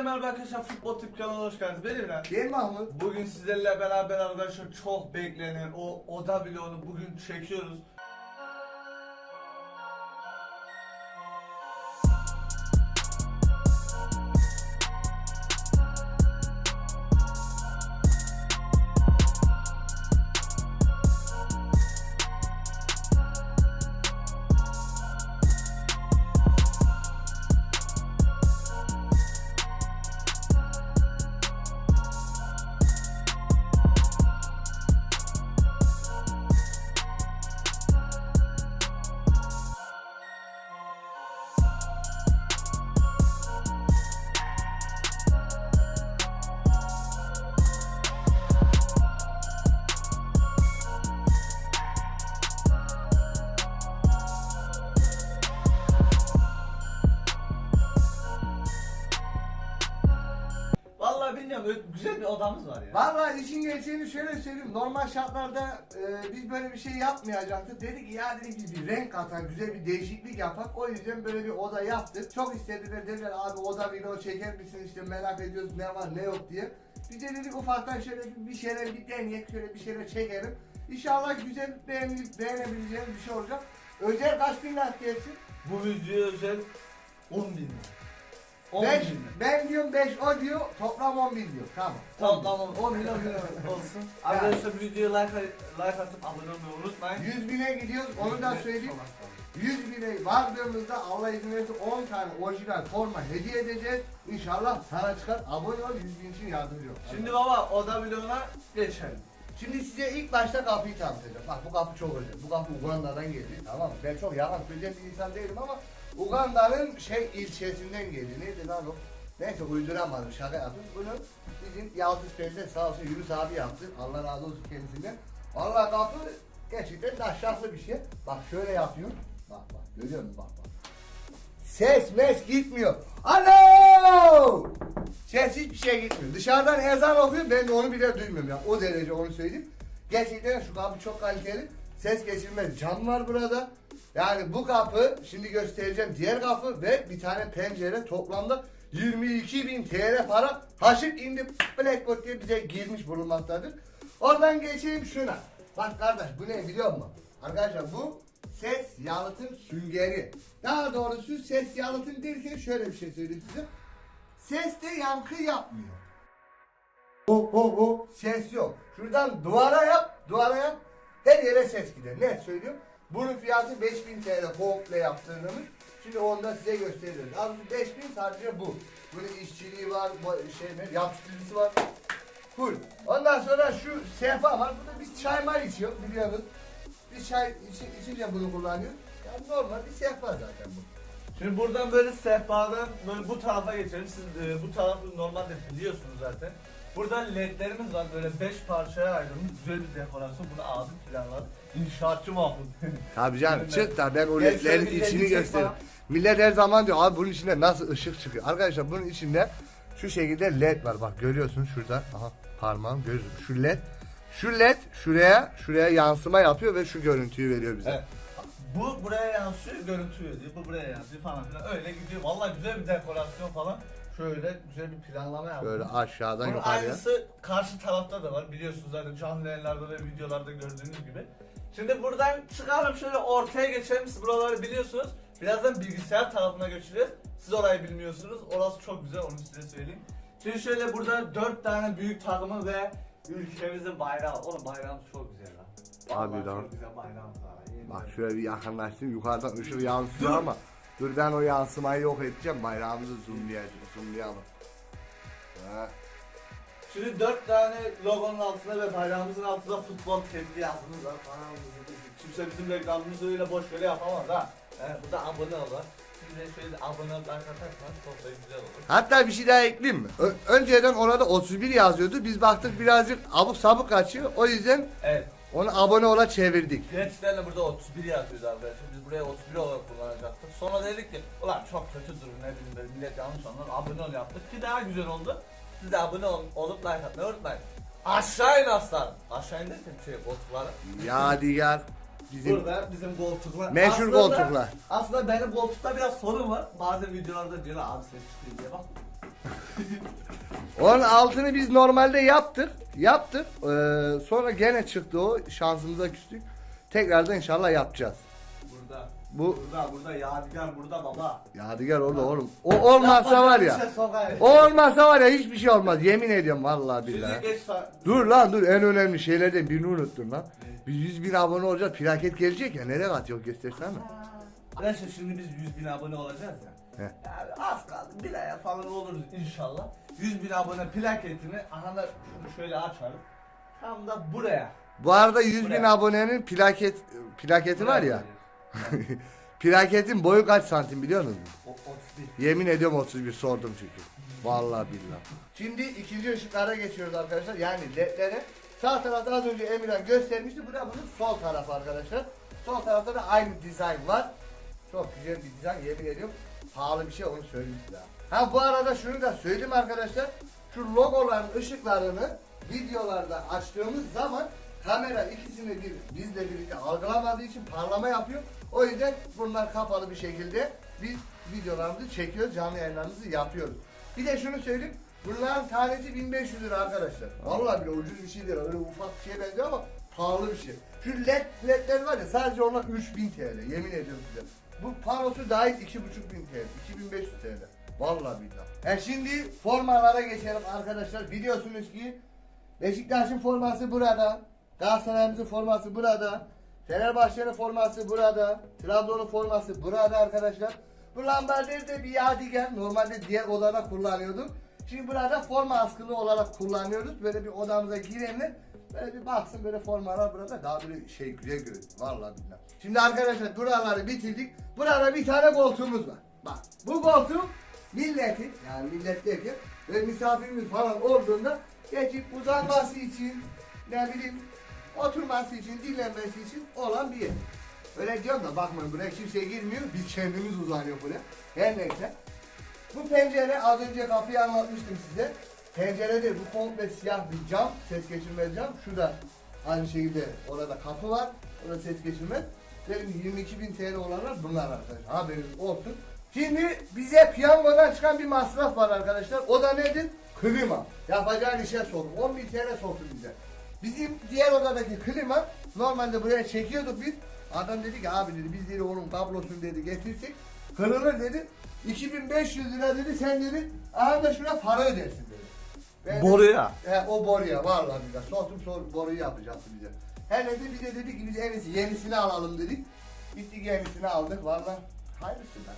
Hepinize merhaba arkadaşlar Futbol Tip kanalına hoş geldiniz. Benim İbrahim. Mi Mahmut? Bugün sizlerle beraber arkadaşlar çok beklenen o oda vlogunu bugün çekiyoruz. Bilmiyorum öyle güzel bir odamız var ya. Vallahi işin gerçeğini şöyle söyleyeyim. Normal şartlarda e, biz böyle bir şey yapmayacaktık. Dedik ki ya dedik biz bir renk atan, güzel bir değişiklik yapak. O yüzden böyle bir oda yaptık. Çok istediler dediler abi oda video çeker misin işte merak ediyoruz ne var ne yok diye. Biz de dedik ufaktan şöyle bir- şeyler bir deneyek, şöyle bir şeyler çekelim. İnşallah güzel beğenilip beğenebileceğiniz bir şey olacak. Özel kaç bin like gelsin? Bu videoya özel 10 bin lira. 10 Beş, bin lira. ben diyorum 5 o diyor toplam 10 bin diyor. Tamam. Tamam 10 milyon lira olsun. Arkadaşlar videoya like, like atıp abone olmayı unutmayın. 100 bine gidiyoruz onu da söyleyeyim. 100 bine vardığımızda Allah izin verirse 10 tane orijinal forma hediye edeceğiz. İnşallah sana çıkar. Abone ol 100 bin için yardımcı ol. Şimdi baba oda vloguna geçelim. Şimdi size ilk başta kapıyı tanıtacağım. Bak bu kapı çok özel. Bu kapı Uganda'dan geliyor. Tamam mı? Ben çok yalan söyleyen bir insan değilim ama Uganda'nın şey ilçesinden geliyor. Neydi lan o? Neyse uyduramadım şaka yaptım. Bunu bizim Yalçız Perde sağ olsun Yunus abi yaptı. Allah razı olsun kendisinden. Vallahi kapı gerçekten taşraklı bir şey. Bak şöyle yapıyor. Bak bak görüyor musun? Bak bak. Ses mes gitmiyor. Alo! Ses hiçbir şey gitmiyor. Dışarıdan ezan okuyor ben de onu bile duymuyorum ya. O derece onu söyleyeyim. Gerçekten şu kapı çok kaliteli. Ses geçirmez cam var burada. Yani bu kapı şimdi göstereceğim diğer kapı ve bir tane pencere toplamda 22 bin TL para haşık indi Blackboard diye bize girmiş bulunmaktadır. Oradan geçeyim şuna. Bak kardeş bu ne biliyor musun? Arkadaşlar bu ses yalıtım süngeri. Daha doğrusu ses yalıtım derken şöyle bir şey söyleyeyim size. Ses de yankı yapmıyor. Ho ho ho ses yok. Şuradan duvara yap, duvara yap. Her yere ses gider. Ne söylüyorum? Bunun fiyatı 5000 TL komple yaptırdığımız. Şimdi onu da size gösteriyoruz. Abi 5000 sadece bu. Bunun işçiliği var, şey ne, yapıştırıcısı var. Full. Ondan sonra şu sehpa var. Burada biz çay mar içiyor biliyorsunuz. Biz çay içi, içince bunu kullanıyoruz. Yani normal bir sehpa zaten bu. Şimdi buradan böyle sehpadan böyle bu tarafa geçelim. Siz e, bu tarafı normalde biliyorsunuz zaten. Burada ledlerimiz var böyle 5 parçaya ayrılmış güzel bir dekorasyon. Bunu aldım planladım. İnşaatçı Mahmut. Tabii canım çık da ben o ledlerin bir içini göstereyim. bana. Millet her zaman diyor abi bunun içinde nasıl ışık çıkıyor. Arkadaşlar bunun içinde şu şekilde led var bak görüyorsun şurada. Aha parmağım gözüm şu led. Şu led şuraya şuraya yansıma yapıyor ve şu görüntüyü veriyor bize. Evet. Bu buraya yansıyor, görüntü veriyor. Bu buraya yansıyor falan filan. Öyle gidiyor. Vallahi güzel bir dekorasyon falan. Şöyle güzel bir planlama yaptım. Böyle aşağıdan Bunun yukarıya. aynısı karşı tarafta da var. Biliyorsunuz zaten canlı yayınlarda ve videolarda gördüğünüz gibi. Şimdi buradan çıkalım şöyle ortaya geçelim. Siz buraları biliyorsunuz. Birazdan bilgisayar tarafına geçeceğiz. Siz orayı bilmiyorsunuz. Orası çok güzel onu size söyleyeyim. Şimdi şöyle burada dört tane büyük takımı ve ülkemizin bayrağı. Oğlum bayrağımız çok güzel lan. Abi lan. Bak şöyle bir yakınlaştırayım yukarıdan ışık yansıyor ama dur ben o yansımayı yok edeceğim bayrağımızı zoomlayacağım zoomlayalım. Ha. Şimdi dört tane logonun altında ve bayrağımızın altında futbol var falan. Kimse bizim reklamımızı öyle boş yere yapamaz ha. Evet, bu da abone olur. Hatta bir şey daha ekleyeyim mi? Ö- önceden orada 31 yazıyordu. Biz baktık birazcık abuk sabuk kaçıyor. O yüzden Evet. Onu abone ola çevirdik. De burada 31 yazıyordu arkadaşlar. Biz buraya 31 olarak kullanacaktık. Sonra dedik ki ulan çok kötü durum ne bileyim böyle millet yanlış anlar. Abone ol yaptık ki daha güzel oldu. Siz de abone ol, olup like atmayı unutmayın. Aşağı in aslanım. Aşağı in derken şey koltuklara. Yadigar bizim Burada bizim koltuklar. meşhur Aslında- koltuklar. Aslında benim koltukta biraz sorun var. Bazen videolarda diyorlar abi ses çıkıyor diye bak. Onun altını biz normalde yaptık. Yaptık. Ee, sonra gene çıktı o. Şansımıza küstük. Tekrardan inşallah yapacağız. Burada. Bu Burada burada yadigar burada baba. Yadigar orada oğlum. O olmazsa var ya. Sokar. O olmazsa var ya hiçbir şey olmaz. Yemin ediyorum vallahi billahi. Dur lan dur en önemli şeylerden birini unuttun lan. Biz 100 bin abone olacağız. Plaket gelecek ya. Nereye atıyor göstersene. Arkadaşlar şimdi biz 100 bin abone olacağız ya. He. Yani az kaldı bir aya falan oluruz inşallah. 100 bin abone plaketini aha da şunu şöyle açalım. Tam da buraya. Bu arada 100 bin Buraya. abonenin plaket plaketi var ya. Plaketin boyu kaç santim biliyor musunuz? O, 31. Yemin ediyorum 31 sordum çünkü. Vallahi billahi. Şimdi ikinci ışıklara geçiyoruz arkadaşlar. Yani ledlere. Sağ tarafta az önce Emirhan göstermişti. Bu da bunun sol tarafı arkadaşlar. Sol tarafta da aynı dizayn var. Çok güzel bir dizayn yemin ediyorum. Pahalı bir şey onu söyleyeyim size. Ha bu arada şunu da söyleyeyim arkadaşlar. Şu logoların ışıklarını videolarda açtığımız zaman kamera ikisini bir bizle birlikte algılamadığı için parlama yapıyor. O yüzden bunlar kapalı bir şekilde biz videolarımızı çekiyoruz, canlı yayınlarımızı yapıyoruz. Bir de şunu söyleyeyim. Bunların tanesi 1500 lira arkadaşlar. Vallahi bile ucuz bir şey değil. Öyle ufak bir şeye benziyor ama pahalı bir şey. Şu led ledler var ya sadece onlar 3000 TL. Yemin ediyorum size. Bu panosu dahil 2500 TL. 2500 TL. Vallahi billahi. E şimdi formalara geçelim arkadaşlar. Biliyorsunuz ki Beşiktaş'ın forması burada. Galatasaray'ımızın forması burada. Fenerbahçe'nin forması burada. Trabzon'un forması burada arkadaşlar. Bu lambader de bir yadigar. Normalde diğer odada kullanıyorduk. Şimdi burada forma askılı olarak kullanıyoruz. Böyle bir odamıza girenler böyle bir baksın böyle formalar burada daha böyle şey güzel görünüyor. Vallahi billahi. Şimdi arkadaşlar buraları bitirdik. Burada bir tane koltuğumuz var. Bak bu koltuk milletin yani millet derken ve misafirimiz falan olduğunda geçip uzanması için ne bileyim oturması için dinlenmesi için olan bir yer. Öyle diyorum da bakmayın buraya kimse girmiyor biz kendimiz uzanıyor buraya. Her neyse. Bu pencere az önce kapıyı anlatmıştım size. Pencere bu komple siyah bir cam, ses geçirmez cam. Şurada aynı şekilde orada kapı var. Orada ses geçirmez. Benim 22 bin TL olanlar bunlar arkadaşlar. Haberiniz olsun. Şimdi bize piyangodan çıkan bir masraf var arkadaşlar. O da nedir? Klima. Yapacağın işe soktum. 10 bin TL soktu bize. Bizim diğer odadaki klima normalde buraya çekiyorduk biz. Adam dedi ki abi dedi biz dedi onun kablosunu dedi getirsek kırılır dedi. 2500 lira dedi sen dedi aha da şuna para ödersin dedi. Ben Boruya. He o boruya vallahi billahi. Soktum sor, boruyu yapacaktı bize. Her neyse bir de dedik ki biz en iyisi yenisini alalım dedik. Gittik yenisini aldık vallahi. Hayırlısı da.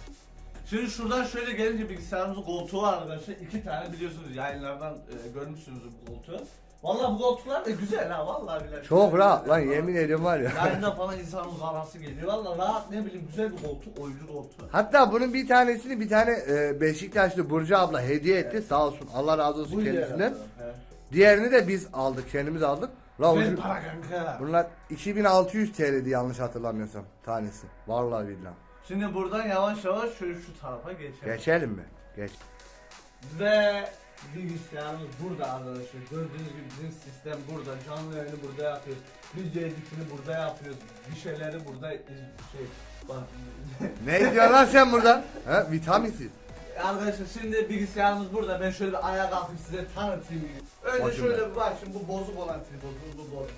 Şimdi şuradan şöyle gelince bilgisayarımızın koltuğu var arkadaşlar. İki tane biliyorsunuz yayınlardan e, görmüşsünüz bu koltuğu. Vallahi bu koltuklar da güzel ha vallahi billahi. Çok rahat lan yemin ediyorum var ya. Yayında falan insanın uzanası geliyor. Vallahi rahat ne bileyim güzel bir koltuk, oyuncu koltuğu. Hatta bunun bir tanesini bir tane e, Beşiktaşlı Burcu abla hediye etti sağ olsun Allah razı olsun Bu kendisinden. Evet. Diğerini de biz aldık kendimiz aldık. La Güzel ucu- para kanka. bunlar 2600 TL'di yanlış hatırlamıyorsam tanesi. Vallahi billahi. Şimdi buradan yavaş yavaş şöyle şu tarafa geçelim. Geçelim mi? Geç. Ve bilgisayarımız burada arkadaşlar. Gördüğünüz gibi bizim sistem burada. Canlı yayını burada yapıyoruz. Video editini burada yapıyoruz. Bir şeyleri burada iz- şey bak. Ne diyorsun lan sen buradan? He vitaminsiz. Arkadaşlar şimdi bilgisayarımız burada. Ben şöyle bir ayağa kalkıp size tanıtayım. Önce Bakın şöyle bir bak şimdi bu bozuk olan tripodumuz bu bozuk.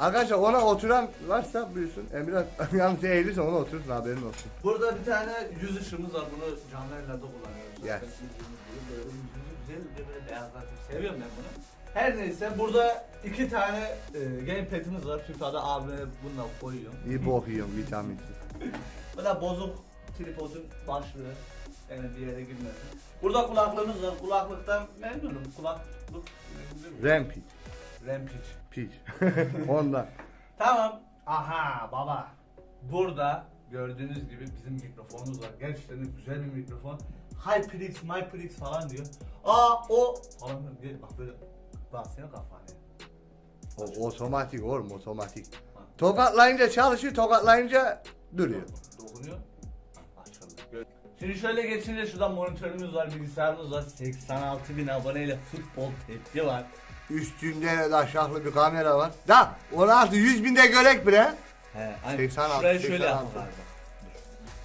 Arkadaşlar ona oturan varsa buyursun. Emirhan yalnız eğilirse ona otursun haberin olsun. Burada bir tane yüz ışığımız var. Bunu canlı yayınlarda kullanıyoruz. Yes. Böyle güzel böyle beyazlatıyor. Seviyorum ben bunu. Her neyse burada iki tane e, gamepad'imiz var. FIFA'da abime bununla koyuyorum. İyi bok yiyorum vitaminsiz. Bu da bozuk tripodun başlığı. Yani bir yere girmesin. Burada kulaklığımız var. Kulaklıktan memnunum. Kulaklık. Rampage. Rampage. Peach. Ondan. Tamam. Aha baba. Burada gördüğünüz gibi bizim mikrofonumuz var. Gerçekten de güzel bir mikrofon. HyperX, MyPrix falan diyor. Aa o falan diyor. Bak böyle baksana kafana. O otomatik oğlum otomatik. Tokatlayınca çalışıyor, tokatlayınca duruyor. Dokunuyor. Şimdi şöyle geçince şurada monitörümüz var, bilgisayarımız var. 86 bin aboneyle futbol tepki var. Üstünde de aşağılık bir kamera var. Da 16 100 binde görek bile. He, 86, Şuraya şöyle 86. yapalım.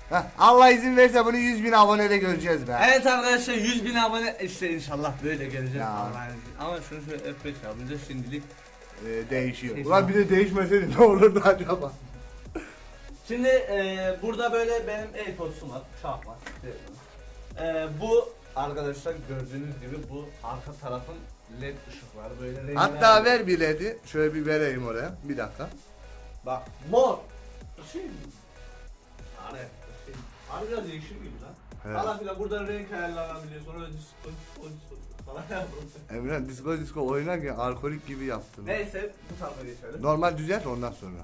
Heh, Allah izin verirse bunu 100 bin abonede göreceğiz be. Evet arkadaşlar 100 bin abone işte inşallah böyle geleceğiz. Ya. Allah'ın izniyle. Ama şunu şöyle F5 yapınca şimdilik. Ee, değişiyor. Ulan bir de değişmeseydi ne olurdu acaba? Şimdi e, burada böyle benim AirPods'um var. Şah var. E, bu arkadaşlar gördüğünüz gibi bu arka tarafın led ışıkları böyle renkler. Hatta ver bileti. Şöyle bir vereyim oraya. Bir dakika. Bak mor. Şey Arı. Şey, Arı değişir gibi lan. He. Falan filan buradan renk ayarlanabiliyor. Sonra disco, disco, disco falan yapalım. Emre disco disco oynarken alkolik gibi yaptın. Neyse bu tarafa geçelim. Normal düzelt ondan sonra.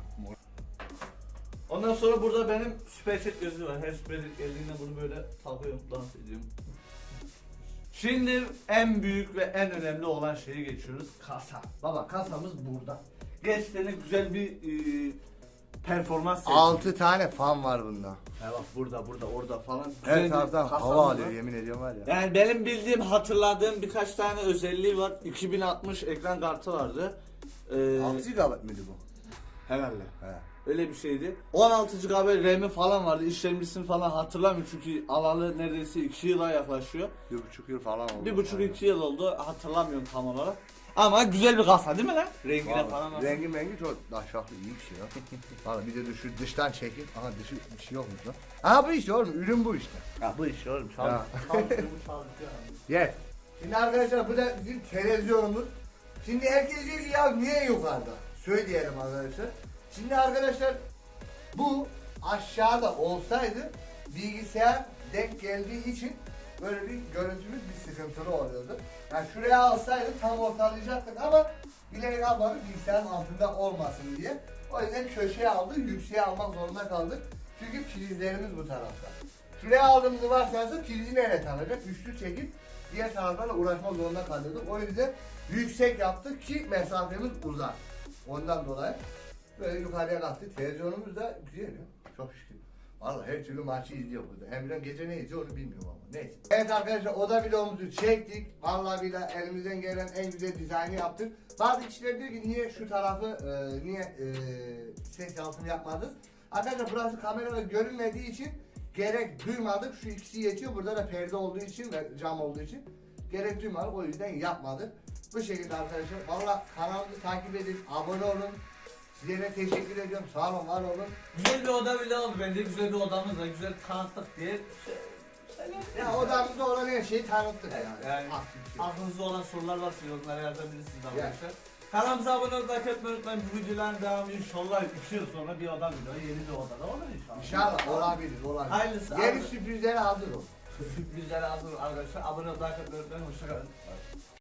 Ondan sonra burada benim süper chat gözü var. Her süper chat geldiğinde bunu böyle takıyorum, dans ediyorum. Şimdi en büyük ve en önemli olan şeye geçiyoruz. Kasa. Baba kasamız burada. Gençlerine güzel bir e, performans sergiliyor. 6 tane fan var bunda. Ya bak burada, burada, orada falan. Güzel Her bir taraftan kasamız hava var. alıyor yemin ediyorum var ya. Yani benim bildiğim, hatırladığım birkaç tane özelliği var. 2060 ekran kartı vardı. Ee, 6 GB mıydı bu? herhalde. He. Öyle bir şeydi. 16 GB RAM'i falan vardı. İşlemcisini falan hatırlamıyorum çünkü alalı neredeyse 2 yıla yaklaşıyor. Bir buçuk yıl falan oldu. Bir buçuk iki yıl oldu hatırlamıyorum tam olarak. Ama güzel bir kasa değil mi lan? Rengine Vallahi falan. nasıl? Rengi mengi çok daşaklı iyi bir şey ya. Valla bir de şu dıştan çekil. Aha dışı bir şey yokmuş lan. Aha bu işte oğlum ürün bu işte. Ya bu iş oğlum Ya. Gel. Şimdi arkadaşlar bu da bizim televizyonumuz. Şimdi herkes diyor ki ya niye yukarıda? Söyleyelim arkadaşlar. Şimdi arkadaşlar bu aşağıda olsaydı bilgisayar denk geldiği için böyle bir görüntümüz bir sıkıntılı oluyordu. Yani şuraya alsaydık tam ortalayacaktık ama bilerek almadık bilgisayarın altında olmasın diye. O yüzden köşeye aldık, yükseğe almak zorunda kaldık. Çünkü prizlerimiz bu tarafta. Şuraya aldığımızı varsayarsak prizi nereye takacak? Üçlü çekip diğer taraflarla uğraşmak zorunda kalıyorduk. O yüzden yüksek yaptık ki mesafemiz uzak. Ondan dolayı böyle yukarıya kalktık. Televizyonumuz da güzel. Çok şükür. Vallahi her türlü maçı izliyor burada. Emre'm gece ne izliyor onu bilmiyorum ama. Neyse. Evet arkadaşlar oda videomuzu çektik. Vallahi billahi elimizden gelen en güzel dizaynı yaptık. Bazı kişiler diyor ki niye şu tarafı e, niye e, ses yalıtımı yapmadınız? Arkadaşlar burası kamerada görünmediği için gerek duymadık. Şu ikisi yetiyor. Burada da perde olduğu için ve cam olduğu için gerek duymadık. O yüzden yapmadık. Bu şekilde arkadaşlar. Valla kanalımızı takip edin. Abone olun. Sizlere teşekkür ediyorum. Sağ olun, var olun. Güzel bir oda bile oldu bence. Güzel bir odamız var. Güzel tanıttık diye. Ya odamızda olan her şeyi tanıttık yani. Yani şey. aklınızda olan sorular varsa yorumlara yazabilirsiniz arkadaşlar. Kanalımıza abone olmayı, like etmeyi unutmayın. Bu videoların devamı inşallah 2 yıl sonra bir oda video, yeni bir odada olur inşallah. İnşallah olabilir, olabilir. Hayırlısı. Yeni abi. sürprizlere hazır ol. Sürprizlere hazır arkadaşlar. Abone olmayı, like etmeyi unutmayın. Hoşçakalın.